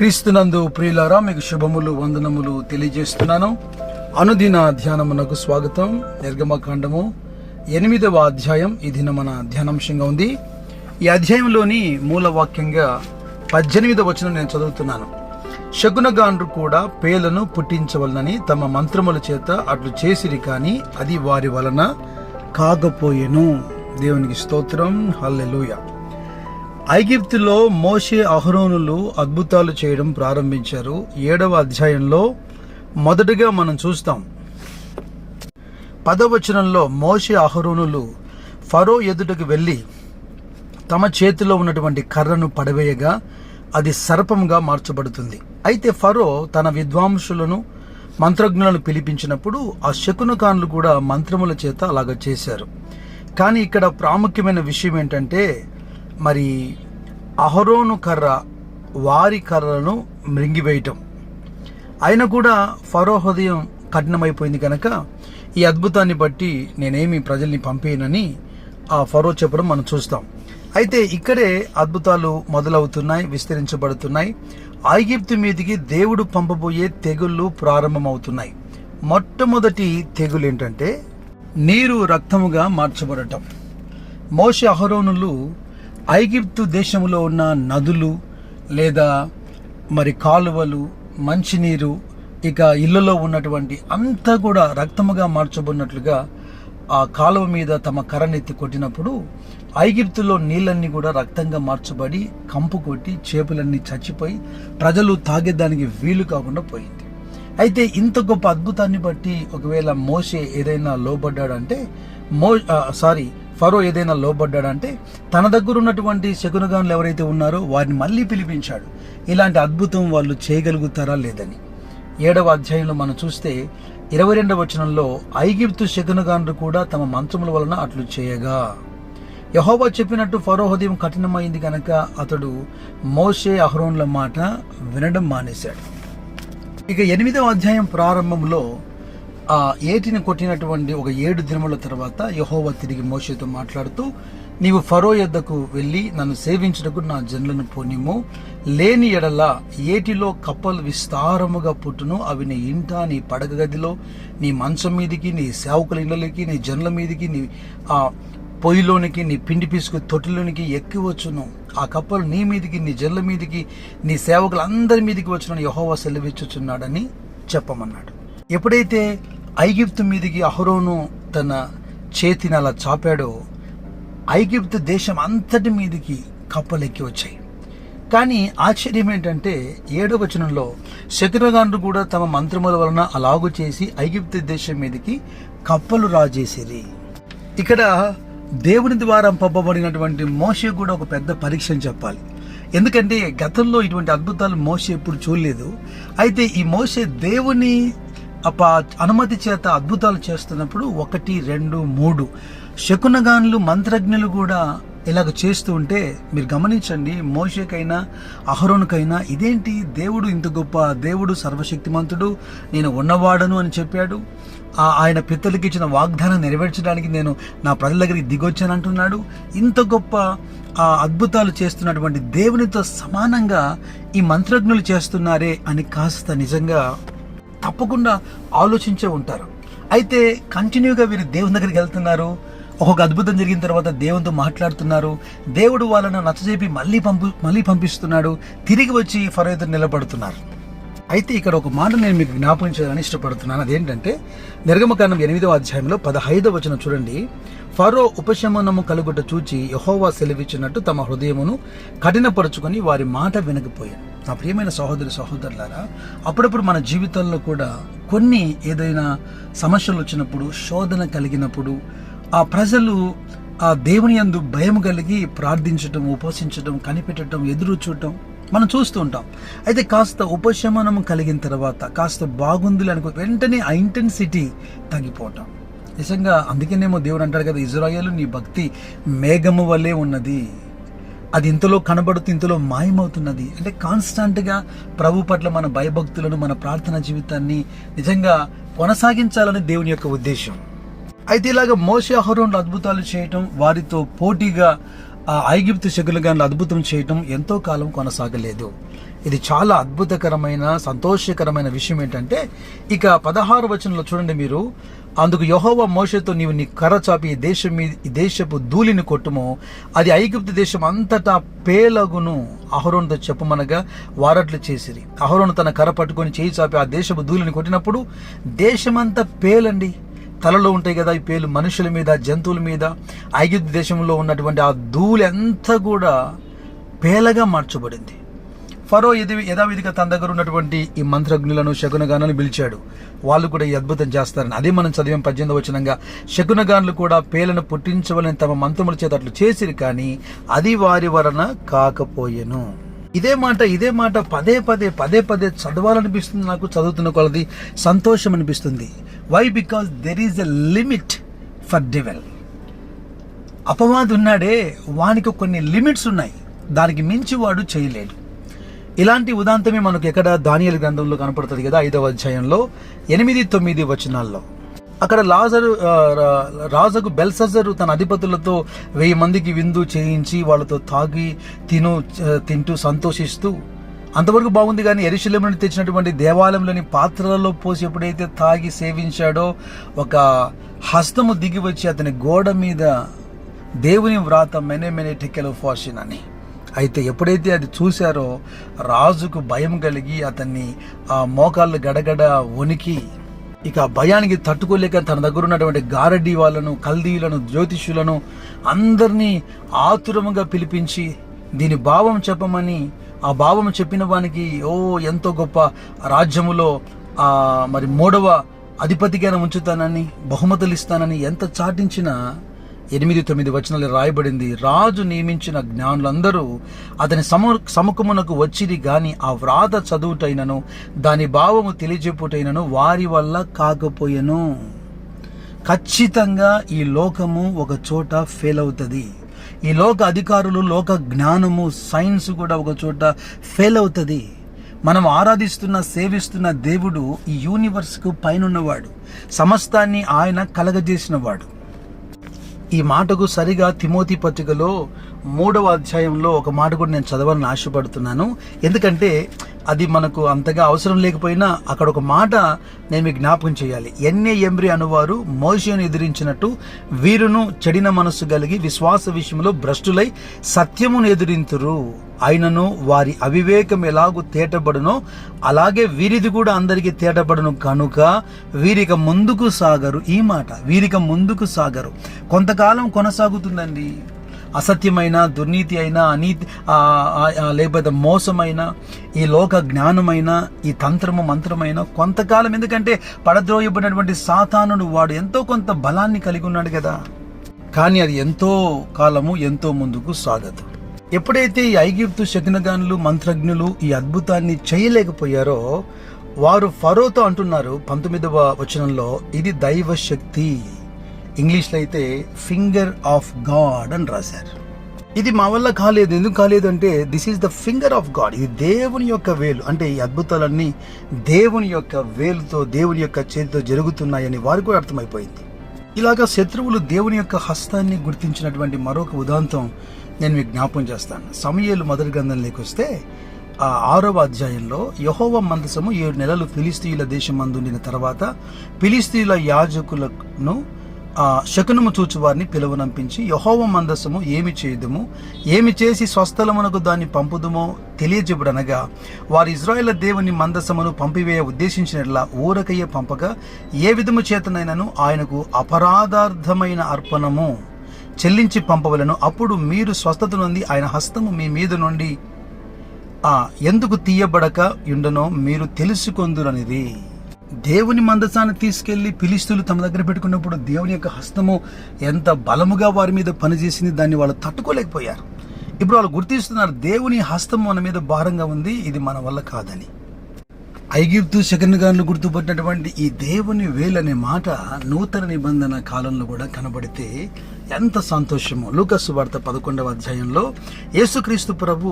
క్రీస్తునందు ప్రియులారా మీకు శుభములు వందనములు తెలియజేస్తున్నాను. అనుదిన ధ్యానమునకు స్వాగతం. నిర్గమకాండము ఎనిమిదవ అధ్యాయం. ఈ దిన మన ధ్యానాంశంగా ఉంది. ఈ అధ్యాయంలోని మూలవాక్యంగా పద్దెనిమిదవ వచనం నేను చదువుతున్నాను. శకునగాండ్రు కూడా పేలను పుట్టించవలనని తమ మంత్రముల చేత అట్లు చేసిరి కానీ అది వారి వలన కాకపోయెను. దేవునికి స్తోత్రం. హల్లెలూయా. ఐగిప్తులో మోషే అహరోనులు అద్భుతాలు చేయడం ప్రారంభించారు. ఏడవ అధ్యాయంలో మొదటగా మనం చూస్తాం. పదవచనంలో మోషే అహరోనులు ఫరో ఎదుటకు వెళ్ళి తమ చేతిలో ఉన్నటువంటి కర్రను పడవేయగా అది సర్పంగా మార్చబడుతుంది. అయితే ఫరో తన విద్వాంసులను మంత్రజ్ఞులను పిలిపించినప్పుడు ఆ శకునకాన్లు కూడా మంత్రముల చేత అలాగ చేశారు. కానీ ఇక్కడ ప్రాముఖ్యమైన విషయం ఏంటంటే మరి అహరోను కర్ర వారి కర్రలను మృంగివేయటం. అయినా కూడా ఫరో హృదయం కఠినమైపోయింది కనుక ఈ అద్భుతాన్ని బట్టి నేనేమి ప్రజల్ని పంపేయనని ఆ ఫరో చెప్పడం మనం చూస్తాం. అయితే ఇక్కడే అద్భుతాలు మొదలవుతున్నాయి విస్తరించబడుతున్నాయి. ఐగిప్తు మీదికి దేవుడు పంపబోయే తెగుళ్ళు ప్రారంభమవుతున్నాయి. మొట్టమొదటి తెగులు ఏంటంటే నీరు రక్తముగా మార్చబడటం. మోష అహరోనులు ఐగిప్తు దేశంలో ఉన్న నదులు లేదా మరి కాలువలు మంచినీరు ఇక ఇళ్ళలో ఉన్నటువంటి అంతా కూడా రక్తముగా మార్చబడినట్లుగా ఆ కాలువ మీద తమ కర్రనెత్తి కొట్టినప్పుడు ఐగిప్తులో నీళ్ళన్నీ కూడా రక్తంగా మార్చబడి కంపు కొట్టి చేపలన్నీ చచ్చిపోయి ప్రజలు తాగేదానికి వీలు కాకుండా పోయింది. అయితే ఇంత గొప్ప అద్భుతాన్ని బట్టి ఒకవేళ మోసే ఏదైనా లోబడ్డాడంటే మో సారీ ఫరో ఏదైనా లోబడ్డాడంటే తన దగ్గర ఉన్నటువంటి శకునగానులు ఎవరైతే ఉన్నారో వారిని మళ్ళీ పిలిపించాడు. ఇలాంటి అద్భుతం వాళ్ళు చేయగలుగుతారా లేదని. ఏడవ అధ్యాయంలో మనం చూస్తే ఇరవై రెండవ వచనంలో ఐగిప్తు శకునగాన్లు కూడా తమ మంత్రముల వలన అట్లు చేయగా. యహోబా చెప్పినట్టు ఫరో హృదయం కఠినమైంది కనుక అతడు మోషే అహ్రోన్ల మాట వినడం మానేశాడు. ఇక ఎనిమిదవ అధ్యాయం ప్రారంభంలో ఆ ఏటిని కొట్టినటువంటి ఒక ఏడు దినముల తర్వాత యహోవ తిరిగి మోషేతో మాట్లాడుతూ నీవు ఫరో యొద్దకు వెళ్ళి నన్ను సేవించుటకు నా జనులను పోనిము లేని ఎడల ఏటిలో కప్పలు విస్తారముగా పుట్టును అవి నీ ఇంట నీ పడగ గదిలో నీ మంచం మీదికి నీ సేవకుల ఇళ్ళకి నీ జనుల మీదికి నీ ఆ పొయ్యిలోనికి నీ పిండి పిసుకు తొట్టిలోనికి ఎక్కివచ్చును ఆ కప్పలు నీ మీదికి నీ జల్ల మీదికి నీ సేవకులందరి మీదికి వచ్చునని యహోవా సెలవిచ్చుచున్నాడని చెప్పమన్నాడు. ఎప్పుడైతే ఐగిప్తు మీదికి అహరోను తన చేతిని అలా చాపాడో ఐగిప్తు దేశం అంతటి మీదికి కప్పలు ఎక్కి వచ్చాయి. కానీ ఆశ్చర్యం ఏంటంటే ఏడో వచనంలో శత్రుగాండ్రు కూడా తమ మంత్రముల వలన అలాగు చేసి ఐగిప్తు దేశం మీదకి కప్పలు రాజేసిరి. ఇక్కడ దేవుని ద్వారా పంపబడినటువంటి మోషే కూడా ఒక పెద్ద పరీక్ష అని చెప్పాలి. ఎందుకంటే గతంలో ఇటువంటి అద్భుతాలు మోసే ఎప్పుడు చూడలేదు. అయితే ఈ మోసే దేవుని అప్ప అనుమతి చేత అద్భుతాలు చేస్తున్నప్పుడు ఒకటి రెండు మూడు. శకునగాన్లు మంత్రజ్ఞులు కూడా ఇలాగ చేస్తూ ఉంటే మీరు గమనించండి మోషేకైనా అహరోనుకైనా ఇదేంటి దేవుడు ఇంత గొప్ప దేవుడు సర్వశక్తిమంతుడు నేను ఉన్నవాడను అని చెప్పాడు. ఆయన పిత్తలకి ఇచ్చిన వాగ్దానం నెరవేర్చడానికి నేను నా ప్రజల దగ్గరికి దిగొచ్చానంటున్నాడు ఇంత గొప్ప ఆ అద్భుతాలు చేస్తున్నటువంటి దేవునితో సమానంగా ఈ మంత్రజ్ఞులు చేస్తున్నారే అని కాస్త నిజంగా తప్పకుండా ఆలోచించే ఉంటారు. అయితే కంటిన్యూగా వీరు దేవుని దగ్గరికి వెళ్తున్నారు. ఒక్కొక్క అద్భుతం జరిగిన తర్వాత దేవునితో మాట్లాడుతున్నారు. దేవుడు వాళ్ళను నచ్చజెప్పి మళ్ళీ పంపు మళ్ళీ పంపిస్తున్నాడు. తిరిగి వచ్చి ఫరో నిలబడుతున్నారు. అయితే ఇక్కడ ఒక మాట నేను మీకు జ్ఞాపకం చేయాలని ఇష్టపడుతున్నాను. అదేంటంటే నిర్గమకాండం ఎనిమిదవ అధ్యాయంలో పదహైదవ వచనం చూడండి. ఫరో ఉపశమనము కలుగుట చూచి యహోవా సెలవిచ్చినట్టు తమ హృదయమును కఠినపరుచుకొని వారి మాట వినకపోయారు నా ప్రియమైన సహోదరి సహోదరులారా అప్పుడప్పుడు మన జీవితంలో కూడా కొన్ని ఏదైనా సమస్యలు వచ్చినప్పుడు శోధన కలిగినప్పుడు ఆ ప్రజలు ఆ దేవుని యందు భయం కలిగి ప్రార్థించటం ఉపవసించటం కనిపెట్టడం ఎదురు చూడటం మనం చూస్తూ ఉంటాం. అయితే కాస్త ఉపశమనం కలిగిన తర్వాత కాస్త బాగుంది అనుకో వెంటనే ఆ ఇంటెన్సిటీ తగ్గిపోవటం. నిజంగా అందుకేనేమో దేవుడు అంటాడు కదా ఇజ్రాయేల్ నీ భక్తి మేఘము వల్లే ఉన్నది. అది ఇంతలో కనబడుతూ ఇంతలో మాయమవుతున్నది. అంటే కాన్స్టాంట్గా ప్రభు పట్ల మన భయభక్తులను మన ప్రార్థన జీవితాన్ని నిజంగా కొనసాగించాలని దేవుని యొక్క ఉద్దేశం. అయితే ఇలాగ మోసే అహరోన్లు అద్భుతాలు చేయటం వారితో పోటీగా ఆ ఐగిప్తు శకులుగాన్లు అద్భుతం చేయటం ఎంతో కాలం కొనసాగలేదు. ఇది చాలా అద్భుతకరమైన సంతోషకరమైన విషయం ఏంటంటే ఇక పదహారు వచనంలో చూడండి మీరు. అందుకు యహోవ మోషతో నీవు నీ కర్ర చాపి ఈ దేశం మీద ఈ దేశపు ధూళిని కొట్టుము. అది ఐగుప్తు దేశం అంతటా పేలగును అహరోన్తో చెప్పమనగా వారట్లు చేసిరి. అహరోను తన కర్ర పట్టుకొని చేయి చాపి ఆ దేశపు ధూళిని కొట్టినప్పుడు దేశమంతా పేలండి. తలలో ఉంటాయి కదా ఈ పేలు మనుషుల మీద జంతువుల మీద ఐగుప్తు దేశంలో ఉన్నటువంటి ఆ ధూళి అంతా కూడా పేలగా మార్చబడింది. ఫరో ఎది యథావిధిగా తన దగ్గర ఉన్నటువంటి ఈ మంత్రజ్ఞులను శకునగానాలను పిలిచాడు. వాళ్ళు కూడా ఈ అద్భుతం చేస్తారని. అదే మనం చదివాం పద్దెనిమిది వచనంగా శకునగానులు కూడా పేలను పుట్టించవలని తమ మంత్రముల చేత అట్లు చేసిరు కానీ అది వారి వలన కాకపోయెను. ఇదే మాట ఇదే మాట పదే పదే పదే పదే చదవాలనిపిస్తుంది నాకు చదువుతున్న కొలది సంతోషం అనిపిస్తుంది why because there is a limit for devil అపవాది ఉన్నాడే వానికి కొన్ని లిమిట్స్ ఉన్నాయి. దానికి మించి వాడు చేయలేడు. ఇలాంటి ఉదాంతమే మనకు ఎక్కడ దానియలు గ్రంథంలో కనపడుతుంది కదా ఐదవ అధ్యాయంలో ఎనిమిది తొమ్మిది వచనాల్లో. అక్కడ లాజరు రా- రాజుకు బెల్సజరు తన అధిపతులతో వెయ్యి మందికి విందు చేయించి వాళ్ళతో తాగి తిను తింటూ సంతోషిస్తూ అంతవరకు బాగుంది కానీ ఎరిశిలం నుండి తెచ్చినటువంటి దేవాలయంలోని పాత్రలలో పోసి ఎప్పుడైతే తాగి సేవించాడో ఒక హస్తము దిగి వచ్చి అతని గోడ మీద దేవుని వ్రాత మెనే మెనే టెకెలో ఫాషన్ అని అయితే ఎప్పుడైతే అది చూశారో రాజుకు భయం కలిగి అతన్ని ఆ మోకాళ్ళు గడగడ వణికి ఇక భయానికి తట్టుకోలేక తన దగ్గర ఉన్నటువంటి గారడీ వాళ్ళను కల్దీలను జ్యోతిష్యులను అందరినీ ఆతురముగా పిలిపించి దీని భావం చెప్పమని ఆ భావం చెప్పిన వానికి ఓ ఎంతో గొప్ప రాజ్యములో ఆ మరి మూడవ అధిపతిగా ఉంచుతానని బహుమతులు ఇస్తానని ఎంత చాటించినా ఎనిమిది తొమ్మిది వచనాలు రాయబడింది. రాజు నియమించిన జ్ఞానులందరూ అతని సమ సముఖమునకు వచ్చిది గాని ఆ వ్రాత చదువుటైనను దాని భావము తెలియజెప్పుటైనను వారి వల్ల కాకపోయెను. ఖచ్చితంగా ఈ లోకము ఒక చోట ఫెయిల్ అవుతుంది ఈ లోక అధికారులు లోక జ్ఞానము సైన్స్ కూడా ఒక చోట ఫెయిల్ అవుతుంది మనం ఆరాధిస్తున్న సేవిస్తున్న దేవుడు ఈ యూనివర్స్కు పైనున్నవాడు. సమస్తాన్ని ఆయన కలగజేసినవాడు. ఈ మాటకు సరిగా తిమోతి పత్రికలో మూడవ అధ్యాయంలో ఒక మాట కూడా నేను చదవాలని ఆశపడుతున్నాను. ఎందుకంటే అది మనకు అంతగా అవసరం లేకపోయినా అక్కడ ఒక మాట నేను మీకు జ్ఞాపకం చేయాలి. ఎన్ఏ ఎంబ్రి అనువారు మోషను ఎదిరించినట్టు వీరును చెడిన మనస్సు కలిగి విశ్వాస విషయంలో భ్రష్టులై సత్యమును ఎదిరింతురు. అయినను వారి అవివేకం ఎలాగూ తేటబడునో అలాగే వీరిది కూడా అందరికీ తేటబడును కనుక వీరిక ముందుకు సాగరు. ఈ మాట వీరిక ముందుకు సాగరు. కొంతకాలం కొనసాగుతుందండి. అసత్యమైన దుర్నీతి అయినా అనీతి లేకపోతే మోసమైన ఈ లోక జ్ఞానమైన ఈ తంత్రము మంత్రమైన కొంతకాలం. ఎందుకంటే పడద్రోయబడినటువంటి సాతానుడు వాడు ఎంతో కొంత బలాన్ని కలిగి ఉన్నాడు కదా. కానీ అది ఎంతో కాలము ఎంతో ముందుకు సాగదు. ఎప్పుడైతే ఈ ఐగిప్తు శకునగానులు మంత్రజ్ఞులు ఈ అద్భుతాన్ని చేయలేకపోయారో వారు ఫరోతో అంటున్నారు పంతొమ్మిదవ వచనంలో ఇది దైవ శక్తి ఇంగ్లీష్లో అయితే ఫింగర్ ఆఫ్ గాడ్ అని రాశారు. ఇది మా వల్ల కాలేదు. ఎందుకు కాలేదు అంటే this is the finger of God. ఇది దేవుని యొక్క వేలు. అంటే ఈ అద్భుతాలన్నీ దేవుని యొక్క వేలుతో దేవుని యొక్క చేతితో జరుగుతున్నాయని వారు కూడా అర్థమైపోయింది. ఇలాగా శత్రువులు దేవుని యొక్క హస్తాన్ని గుర్తించినటువంటి మరొక ఉదాంతం నేను మీకు జ్ఞాపం చేస్తాను. సమయలు మొదటి గ్రంథంలోకి వస్తే ఆ ఆరవ అధ్యాయంలో యహోవ మందసము ఏడు నెలలు ఫిలిస్తీన్ల దేశం మందుండిన తర్వాత ఫిలిస్తీన్ల యాజకులను శకునము చూచు వారిని పిలువనంపించి యహోవ మందసము ఏమి చేయదుము? ఏమి చేసి స్వస్థలమునకు దాన్ని పంపుదుమో తెలియజెబుడనగా వారు ఇజ్రాయేల్ దేవుని మందసమును పంపివేయ ఉద్దేశించినట్లా ఊరకయ్య పంపగా ఏ విధము చేతనైనను ఆయనకు అపరాధార్థమైన అర్పణము. చెల్లించి పంపవలను. అప్పుడు మీరు స్వస్థత నుండి ఆయన హస్తము మీ మీద నుండి ఆ ఎందుకు తీయబడక ఉండనో మీరు తెలుసుకొందురనిది. దేవుని మందసాన్ని తీసుకెళ్ళి పిలిస్తులు తమ దగ్గర పెట్టుకున్నప్పుడు దేవుని యొక్క హస్తము ఎంత బలముగా వారి మీద పనిచేసింది దాన్ని వాళ్ళు తట్టుకోలేకపోయారు. ఇప్పుడు వాళ్ళు గుర్తిస్తున్నారు దేవుని హస్తం మన మీద భారంగా ఉంది ఇది మన వల్ల కాదని. ఐగిప్తు శకన్గాన్లు గుర్తుపట్టినటువంటి ఈ దేవుని వేలనే మాట నూతన నిబంధన కాలంలో కూడా కనబడితే ఎంత సంతోషమో. లూకస్సు వార్త పదకొండవ అధ్యాయంలో యేసుక్రీస్తు ప్రభు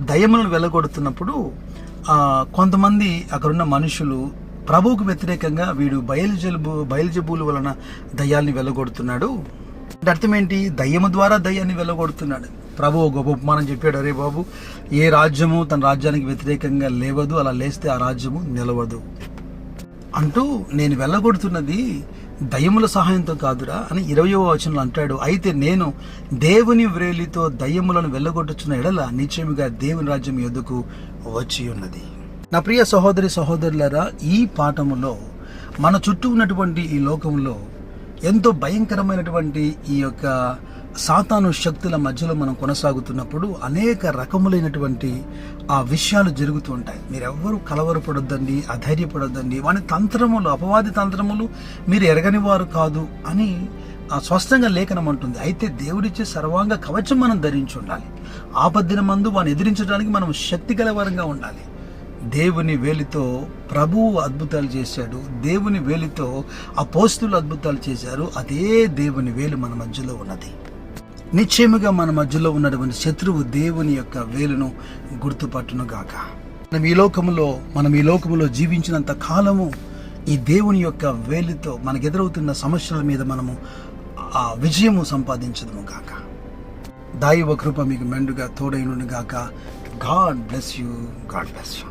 దయములను వెలగొడుతున్నప్పుడు కొంతమంది అక్కడున్న మనుషులు ప్రభువుకు వ్యతిరేకంగా వీడు బయలుజలుబు బయలుజబుల వలన దయ్యాల్ని వెళ్ళగొడుతున్నాడు అంటే అర్థం ఏంటి? దయ్యము ద్వారా దయ్యాన్ని వెళ్ళగొడుతున్నాడు ప్రభు ఒక గొప్ప ఉపమానం చెప్పాడు అరే బాబు ఏ రాజ్యము తన రాజ్యానికి వ్యతిరేకంగా లేవదు అలా లేస్తే ఆ రాజ్యము నిలవదు. అంటూ నేను వెళ్ళగొడుతున్నది దయ్యముల సహాయంతో కాదురా అని ఇరవయో వచనంలో అంటాడు. అయితే నేను దేవుని వ్రేలితో దయ్యములను వెళ్ళగొట్టుచున్న ఎడల నిశ్చయముగా దేవుని రాజ్యం ఎదుకు వచ్చి ఉన్నది. నా ప్రియ సహోదరి సహోదరులారా ఈ పాఠములో మన చుట్టూ ఉన్నటువంటి ఈ లోకంలో ఎంతో భయంకరమైనటువంటి ఈ యొక్క సాతాను శక్తుల మధ్యలో మనం కొనసాగుతున్నప్పుడు అనేక రకములైనటువంటి ఆ విషయాలు జరుగుతూ ఉంటాయి. మీరెవ్వరూ కలవరపడొద్దండి అధైర్యపడొద్దండి. వాని తంత్రములు అపవాది తంత్రములు మీరు ఎరగని వారు కాదు అని ఆ స్పష్టంగా లేఖనం అంటుంది. అయితే దేవుడిచ్చే సర్వాంగ కవచం మనం ధరించి ఉండాలి. ఆపద్దిన మందు వాని ఎదిరించడానికి మనం శక్తి గలవారంగా ఉండాలి. దేవుని వేలితో ప్రభువు అద్భుతాలు చేశాడు. దేవుని వేలితో అపోస్తులు అద్భుతాలు చేశారు. అదే దేవుని వేలు మన మధ్యలో ఉన్నది. నిశ్చయముగా మన మధ్యలో ఉన్నటువంటి శత్రువు దేవుని యొక్క వేలును గుర్తుపట్టును గాక మనం ఈ లోకములో మనం ఈ లోకములో జీవించినంత కాలము ఈ దేవుని యొక్క వేలుతో మనకు ఎదురవుతున్న సమస్యల మీద మనము ఆ విజయము సంపాదించదము గాక దైవ కృప మీకు మెండుగా తోడైనను గాక God bless you. God bless you.